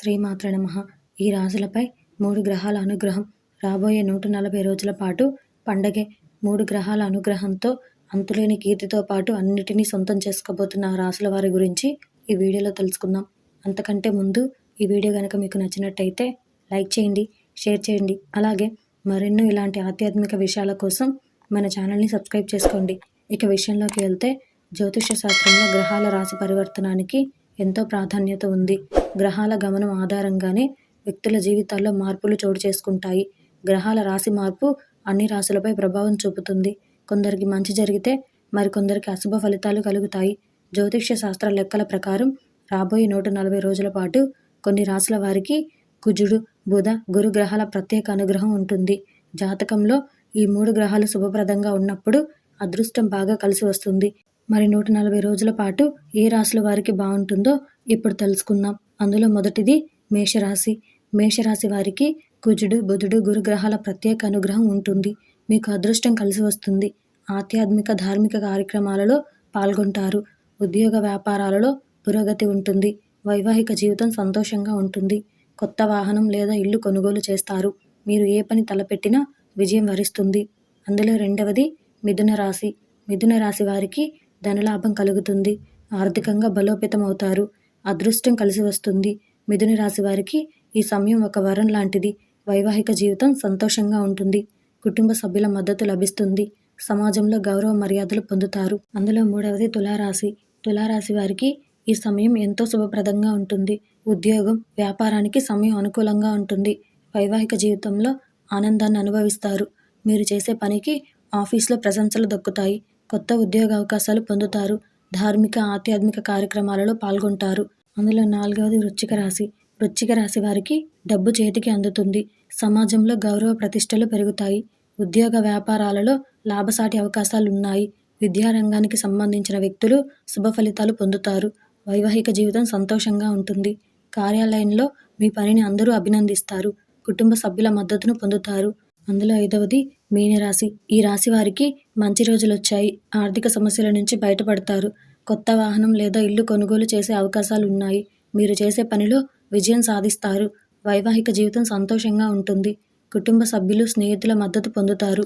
శ్రీమాత్ర నమ. ఈ రాశులపై మూడు గ్రహాల అనుగ్రహం. రాబోయే నూట నలభై రోజుల పాటు పండగే. మూడు గ్రహాల అనుగ్రహంతో అంతులేని కీర్తితో పాటు అన్నిటినీ సొంతం చేసుకోబోతున్న రాసుల రాశుల వారి గురించి ఈ వీడియోలో తెలుసుకుందాం. అంతకంటే ముందు ఈ వీడియో కనుక మీకు నచ్చినట్టయితే లైక్ చేయండి షేర్ చేయండి. అలాగే మరెన్నో ఇలాంటి ఆధ్యాత్మిక విషయాల కోసం మన ఛానల్ని సబ్స్క్రైబ్ చేసుకోండి. ఇక విషయంలోకి వెళ్తే జ్యోతిష శాస్త్రంలో గ్రహాల రాశి పరివర్తనానికి ఎంతో ప్రాధాన్యత ఉంది. గ్రహాల గమనం ఆధారంగానే వ్యక్తుల జీవితాల్లో మార్పులు చోటు చేసుకుంటాయి. గ్రహాల రాశి మార్పు అన్ని రాశులపై ప్రభావం చూపుతుంది. కొందరికి మంచి జరిగితే మరికొందరికి అశుభ ఫలితాలు కలుగుతాయి. జ్యోతిష్య శాస్త్ర లెక్కల ప్రకారం రాబోయే నూట నలభై రోజుల పాటు కొన్ని రాశుల వారికి కుజుడు బుధ గురు గ్రహాల ప్రత్యేక అనుగ్రహం ఉంటుంది. జాతకంలో ఈ మూడు గ్రహాలు శుభప్రదంగా ఉన్నప్పుడు అదృష్టం బాగా కలిసి వస్తుంది. మరి నూట నలభై రోజుల పాటు ఏ రాశుల వారికి బాగుంటుందో ఇప్పుడు తెలుసుకుందాం. అందులో మొదటిది మేషరాశి. మేషరాశి వారికి కుజుడు బుధుడు గురుగ్రహాల ప్రత్యేక అనుగ్రహం ఉంటుంది. మీకు అదృష్టం కలిసి వస్తుంది. ఆధ్యాత్మిక ధార్మిక కార్యక్రమాలలో పాల్గొంటారు. ఉద్యోగ వ్యాపారాలలో పురోగతి ఉంటుంది. వైవాహిక జీవితం సంతోషంగా ఉంటుంది. కొత్త వాహనం లేదా ఇల్లు కొనుగోలు చేస్తారు. మీరు ఏ పని తలపెట్టినా విజయం వరిస్తుంది. అందులో రెండవది మిథున రాశి మిథున రాశి వారికి ధనలాభం కలుగుతుంది. ఆర్థికంగా బలోపేతం అవుతారు అదృష్టం కలిసి వస్తుంది. మిథున రాశి వారికి ఈ సమయం ఒక వరం లాంటిది. వైవాహిక జీవితం సంతోషంగా ఉంటుంది. కుటుంబ సభ్యుల మద్దతు లభిస్తుంది. సమాజంలో గౌరవ మర్యాదలు పొందుతారు. అందులో మూడవది తులారాశి. తులారాశి వారికి ఈ సమయం ఎంతో శుభప్రదంగా ఉంటుంది. ఉద్యోగం వ్యాపారానికి సమయం అనుకూలంగా ఉంటుంది. వైవాహిక జీవితంలో ఆనందాన్ని అనుభవిస్తారు. మీరు చేసే పనికి ఆఫీస్లో ప్రశంసలు దక్కుతాయి. కొత్త ఉద్యోగ అవకాశాలు పొందుతారు. ధార్మిక ఆధ్యాత్మిక కార్యక్రమాలలో పాల్గొంటారు. అందులో నాలుగవది వృశ్చిక రాశి. వృశ్చిక రాశి వారికి డబ్బు చేతికి అందుతుంది. సమాజంలో గౌరవ ప్రతిష్టలు పెరుగుతాయి. ఉద్యోగ వ్యాపారాలలో లాభసాటి అవకాశాలు ఉన్నాయి విద్యారంగానికి సంబంధించిన వ్యక్తులు శుభ ఫలితాలు పొందుతారు. వైవాహిక జీవితం సంతోషంగా ఉంటుంది. కార్యాలయంలో మీ పనిని అందరూ అభినందిస్తారు. కుటుంబ సభ్యుల మద్దతును పొందుతారు. అందులో ఐదవది మీనరాశి. ఈ రాశి వారికి మంచి రోజులు వచ్చాయి ఆర్థిక సమస్యల నుంచి బయటపడతారు. కొత్త వాహనం లేదా ఇల్లు కొనుగోలు చేసే అవకాశాలు ఉన్నాయి మీరు చేసే పనిలో విజయం సాధిస్తారు. వైవాహిక జీవితం సంతోషంగా ఉంటుంది. కుటుంబ సభ్యులు స్నేహితుల మద్దతు పొందుతారు.